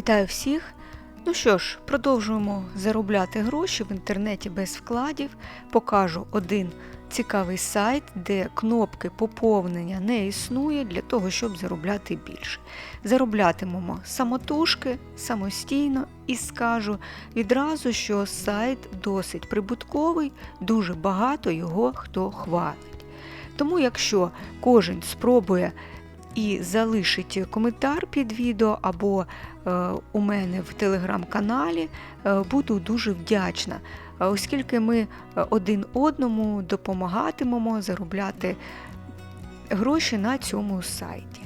Вітаю всіх! Ну що ж, продовжуємо заробляти гроші в інтернеті без вкладів. Покажу один цікавий сайт, де кнопки поповнення не існує для того, щоб заробляти більше. Зароблятимемо самотужки, самостійно і скажу відразу, що сайт досить прибутковий, дуже багато його хто хвалить. Тому, якщо кожен спробує і залишить коментар під відео або е, у мене в телеграм-каналі, е, буду дуже вдячна, е, оскільки ми один одному допомагатимемо заробляти гроші на цьому сайті.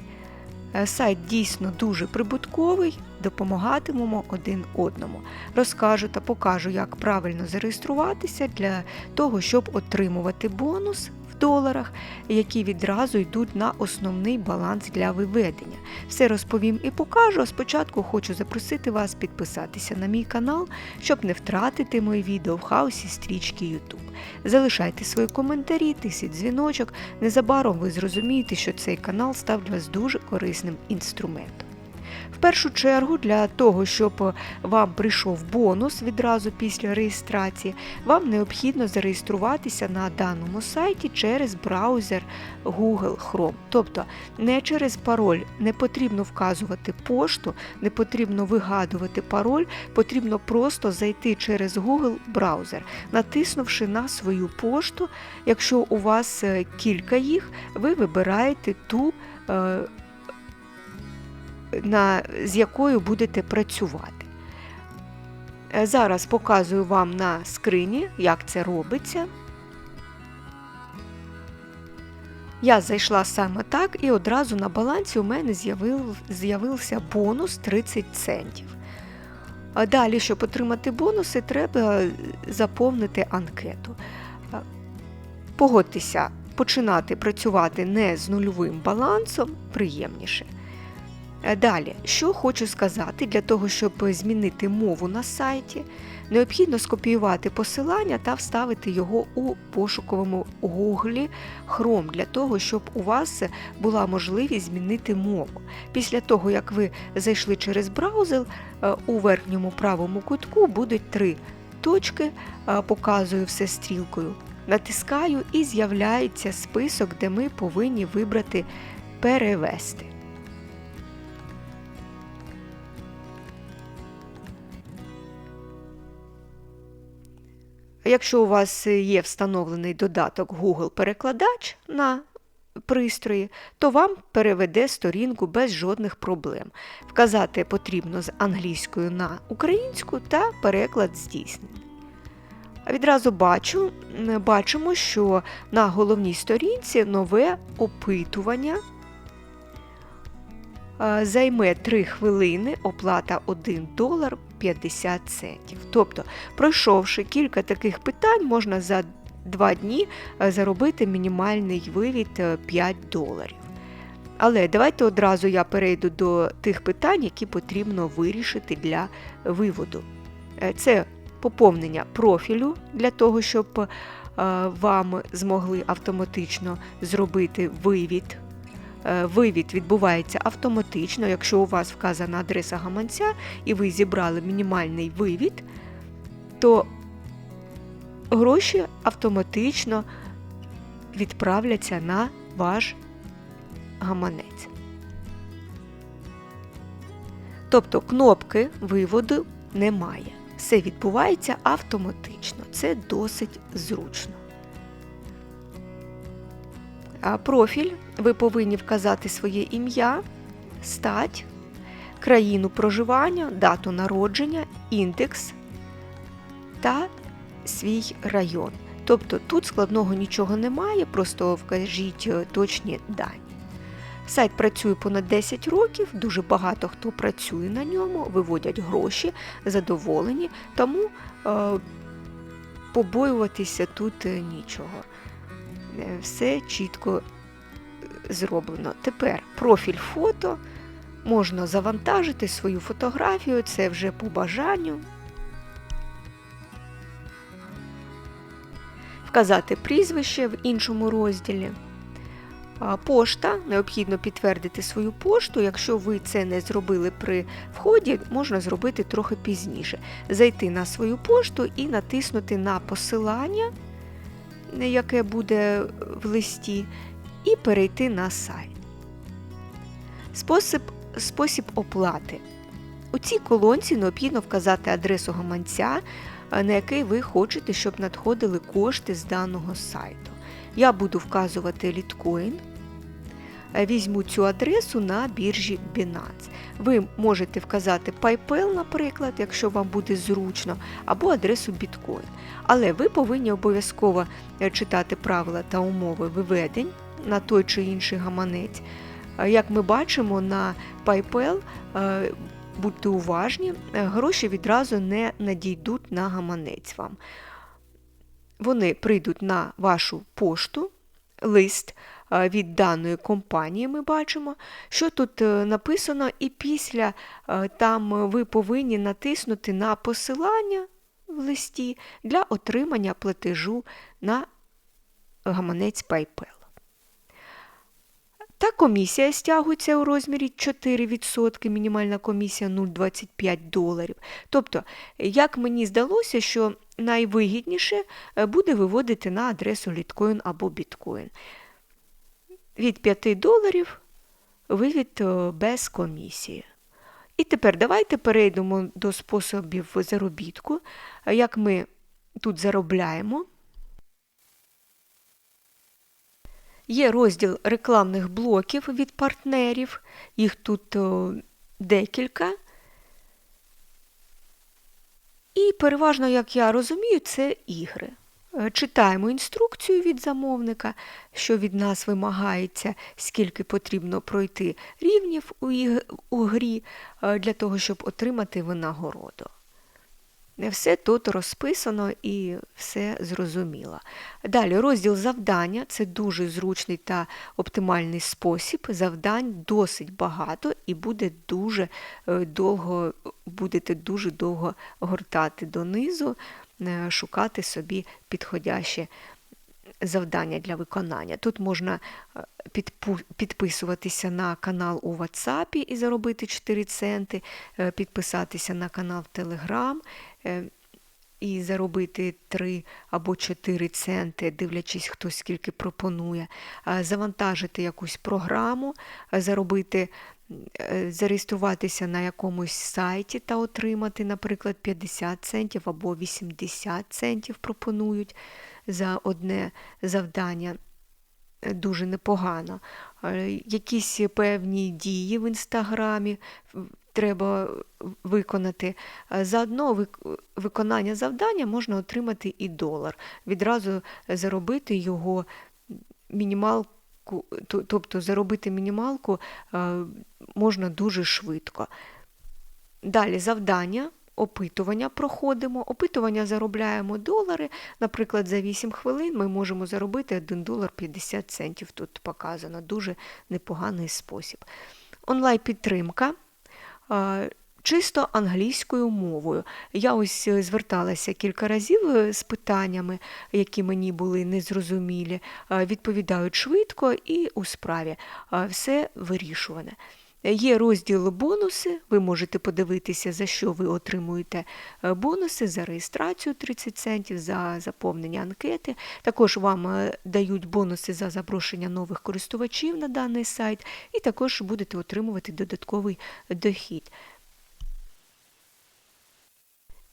Сайт дійсно дуже прибутковий, допомагатимемо один одному. Розкажу та покажу, як правильно зареєструватися для того, щоб отримувати бонус доларах, які відразу йдуть на основний баланс для виведення. Все розповім і покажу. а Спочатку хочу запросити вас підписатися на мій канал, щоб не втратити мої відео в хаосі стрічки YouTube. Залишайте свої коментарі, тисіть дзвіночок. Незабаром ви зрозумієте, що цей канал став для вас дуже корисним інструментом. В першу чергу, для того, щоб вам прийшов бонус відразу після реєстрації, вам необхідно зареєструватися на даному сайті через браузер Google Chrome. Тобто не через пароль, не потрібно вказувати пошту, не потрібно вигадувати пароль, потрібно просто зайти через Google браузер, натиснувши на свою пошту. Якщо у вас е, кілька їх, ви вибираєте ту. Е, на, з якою будете працювати. Е, Зараз показую вам на скрині, як це робиться. Я зайшла саме так, і одразу на балансі у мене з'явив, з'явився бонус 30 центів. А Далі, щоб отримати бонуси, треба заповнити анкету. Е, Погодьтеся, починати працювати не з нульовим балансом приємніше. Е, Далі, що хочу сказати, для того, щоб змінити мову на сайті, необхідно скопіювати посилання та вставити його у пошуковому Google Chrome, для того, щоб у вас була можливість змінити мову. Після того, як ви зайшли через браузер, е, у верхньому правому кутку будуть три точки, е, показую все стрілкою. Натискаю і з'являється список, де ми повинні вибрати перевести. Якщо у вас є встановлений додаток Google Перекладач на пристрої, то вам переведе сторінку без жодних проблем. Вказати потрібно з англійською на українську та переклад здійснений. Відразу бачу, бачимо, що на головній сторінці нове опитування Е, займе 3 хвилини, оплата 1 долар 50 центів. Тобто, пройшовши кілька таких питань, можна за 2 дні е, заробити мінімальний вивід е, 5 доларів. Але давайте одразу я перейду до тих питань, які потрібно вирішити для виводу. Е, Це поповнення профілю для того, щоб е, вам змогли автоматично зробити вивід Е, Вивід відбувається автоматично, якщо у вас вказана адреса гаманця і ви зібрали мінімальний вивід, то гроші автоматично відправляться на ваш гаманець. Тобто кнопки виводу немає. Все відбувається автоматично. Це досить зручно. Профіль ви повинні вказати своє ім'я, стать, країну проживання, дату народження, індекс та свій район. Тобто тут складного нічого немає, просто вкажіть е, точні дані. Сайт працює понад 10 років, дуже багато хто працює на ньому, виводять гроші, задоволені, тому е, побоюватися тут е, нічого. Е, Все чітко зроблено. Тепер профіль фото. Можна завантажити свою фотографію, це вже по бажанню. Вказати прізвище в іншому розділі. Пошта, необхідно підтвердити свою пошту. Якщо ви це не зробили при вході, можна зробити трохи пізніше. Зайти на свою пошту і натиснути на посилання, яке буде в листі, і перейти на сайт. Спосіб, спосіб оплати. У цій колонці необхідно вказати адресу гаманця, на який ви хочете, щоб надходили кошти з даного сайту. Я буду вказувати літкоін. Е, Візьму цю адресу на біржі Binance. Ви можете вказати PayPal, наприклад, якщо вам буде зручно, або адресу Bitcoin. Але ви повинні обов'язково е, читати правила та умови виведень на той чи інший гаманець. Е, Як ми бачимо, на PayPal будьте уважні, гроші відразу не надійдуть на гаманець вам. Вони прийдуть на вашу пошту, лист від даної компанії ми бачимо, що тут е, написано, і після е, там ви повинні натиснути на посилання в листі для отримання платежу на гаманець PayPal. Та комісія стягується у розмірі 4%, мінімальна комісія 0,25 доларів. Тобто, як мені здалося, що найвигідніше е, буде виводити на адресу літкоін або біткоін. Від 5 доларів вивід е, без комісії. І тепер давайте перейдемо до способів заробітку, е, як ми тут заробляємо. Є розділ рекламних блоків від партнерів, їх тут декілька. І переважно, як я розумію, це ігри. Е, Читаємо інструкцію від замовника, що від нас вимагається, скільки потрібно пройти рівнів у, грі е, для того, щоб отримати винагороду. Все тут розписано і все зрозуміло. Далі розділ завдання це дуже зручний та оптимальний спосіб. Завдань досить багато і буде дуже е, довго, будете дуже довго гортати донизу, шукати собі підходяще завдання для виконання. Тут можна е, підписуватися на канал у WhatsApp і заробити 4 центи, е, підписатися на канал Telegram е, і заробити 3 або 4 центи, дивлячись, хто скільки пропонує, е, завантажити якусь програму, е, заробити. Е, Зареєструватися на якомусь сайті та отримати, наприклад, 50 центів або 80 центів пропонують за одне завдання. Е, Дуже непогано. Е, Якісь певні дії в інстаграмі треба виконати. За одно виконання завдання можна отримати і долар. Відразу заробити його мінімалку, то- тобто заробити мінімалку е, можна дуже швидко. Далі завдання, опитування проходимо. Опитування заробляємо долари. Наприклад, за 8 хвилин ми можемо заробити 1 долар 50 центів. Тут показано дуже непоганий спосіб. Онлайн-підтримка. Чисто англійською мовою. Я ось е, зверталася кілька разів е, з питаннями, які мені були незрозумілі. Е, Відповідають швидко і у справі. Все вирішуване. Є розділ бонуси, ви можете подивитися, за що ви отримуєте бонуси, за реєстрацію 30 центів, за заповнення анкети. Також вам дають бонуси за запрошення нових користувачів на даний сайт, і також будете отримувати додатковий дохід.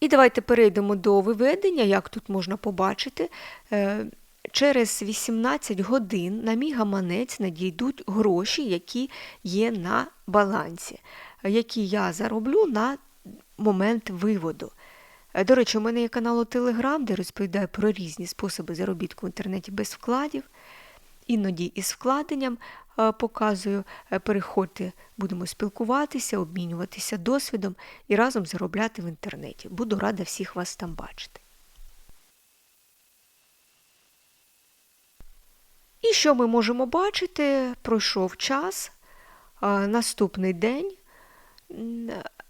І давайте перейдемо до виведення, як тут можна побачити. Е, Через 18 годин на мій гаманець надійдуть гроші, які є на балансі, які я зароблю на момент виводу. Е, До речі, у мене є канал у Telegram, де розповідаю про різні способи заробітку в інтернеті без вкладів. Іноді із вкладенням е, показую, Е, переходьте, будемо спілкуватися, обмінюватися досвідом і разом заробляти в інтернеті. Буду рада всіх вас там бачити. І що ми можемо бачити? Пройшов час, наступний день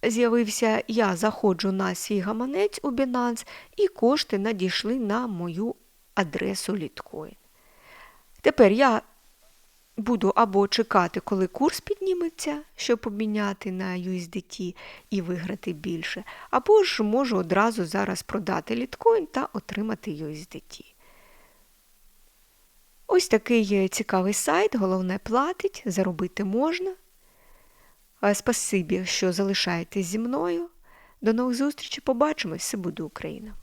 з'явився, я заходжу на свій гаманець у Binance, і кошти надійшли на мою адресу Litecoin. Тепер я буду або чекати, коли курс підніметься, щоб обміняти на USDT і виграти більше, або ж можу одразу зараз продати літкоін та отримати USDT. Ось такий цікавий сайт, головне платить, заробити можна. Спасибі, що залишаєтесь зі мною. До нових зустрічей, побачимось, все буде Україна!